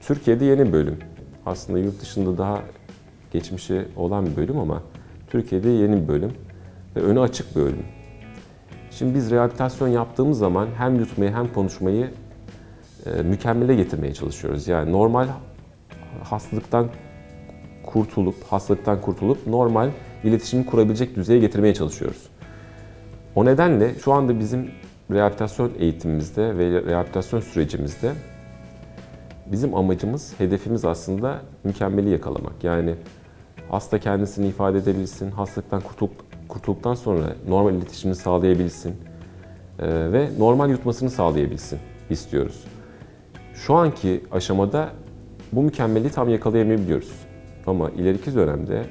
Türkiye'de yeni bölüm. Aslında yurt dışında daha geçmişi olan bir bölüm ama Türkiye'de yeni bir bölüm ve önü açık bir bölüm. Şimdi biz rehabilitasyon yaptığımız zaman hem yutmayı hem konuşmayı e, mükemmele getirmeye çalışıyoruz. Yani normal hastalıktan kurtulup, hastalıktan kurtulup normal iletişimi kurabilecek düzeye getirmeye çalışıyoruz. O nedenle şu anda bizim rehabilitasyon eğitimimizde ve rehabilitasyon sürecimizde bizim amacımız, hedefimiz aslında mükemmeli yakalamak. Yani hasta kendisini ifade edebilsin, hastalıktan kurtulup, kurtulduktan sonra normal iletişimini sağlayabilsin e, ve normal yutmasını sağlayabilsin istiyoruz. Şu anki aşamada bu mükemmeli tam yakalayamayabiliyoruz. Ama ileriki dönemde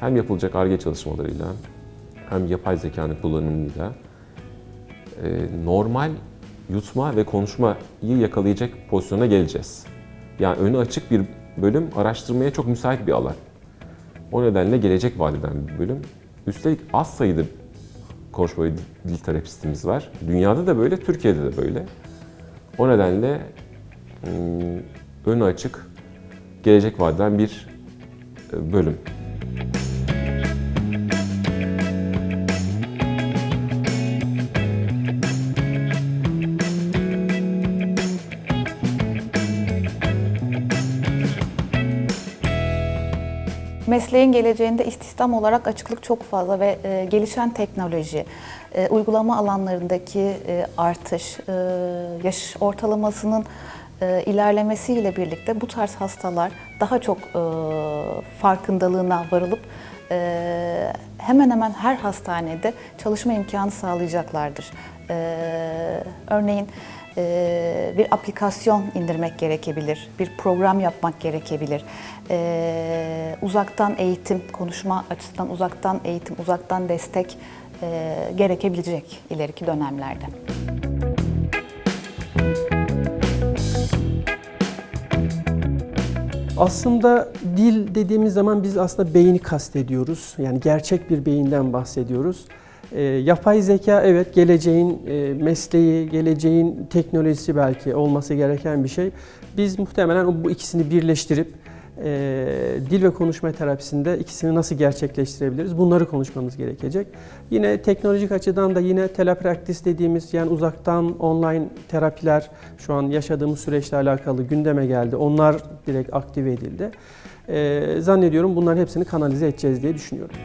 hem yapılacak ARGE çalışmalarıyla hem yapay zekanın kullanımıyla e, normal yutma ve konuşmayı yakalayacak pozisyona geleceğiz. Yani önü açık bir bölüm araştırmaya çok müsait bir alan. O nedenle gelecek vadeden bir bölüm. Üstelik az sayıda konuşma dil terapistimiz var. Dünyada da böyle, Türkiye'de de böyle. O nedenle ım, önü açık, gelecek vadeden bir e, bölüm. Mesleğin geleceğinde istihdam olarak açıklık çok fazla ve e, gelişen teknoloji, e, uygulama alanlarındaki e, artış, e, yaş ortalamasının e, ilerlemesiyle birlikte bu tarz hastalar daha çok e, farkındalığına varılıp e, hemen hemen her hastanede çalışma imkanı sağlayacaklardır. E, örneğin bir aplikasyon indirmek gerekebilir, bir program yapmak gerekebilir. E, uzaktan eğitim, konuşma açısından uzaktan eğitim, uzaktan destek e, gerekebilecek ileriki dönemlerde. Aslında dil dediğimiz zaman biz aslında beyni kastediyoruz. Yani gerçek bir beyinden bahsediyoruz. E, yapay zeka evet geleceğin e, mesleği, geleceğin teknolojisi belki olması gereken bir şey. Biz muhtemelen bu ikisini birleştirip e, dil ve konuşma terapisinde ikisini nasıl gerçekleştirebiliriz? Bunları konuşmamız gerekecek. Yine teknolojik açıdan da yine telepraktis dediğimiz yani uzaktan online terapiler şu an yaşadığımız süreçle alakalı gündeme geldi. Onlar direkt aktive edildi. E, zannediyorum bunların hepsini kanalize edeceğiz diye düşünüyorum.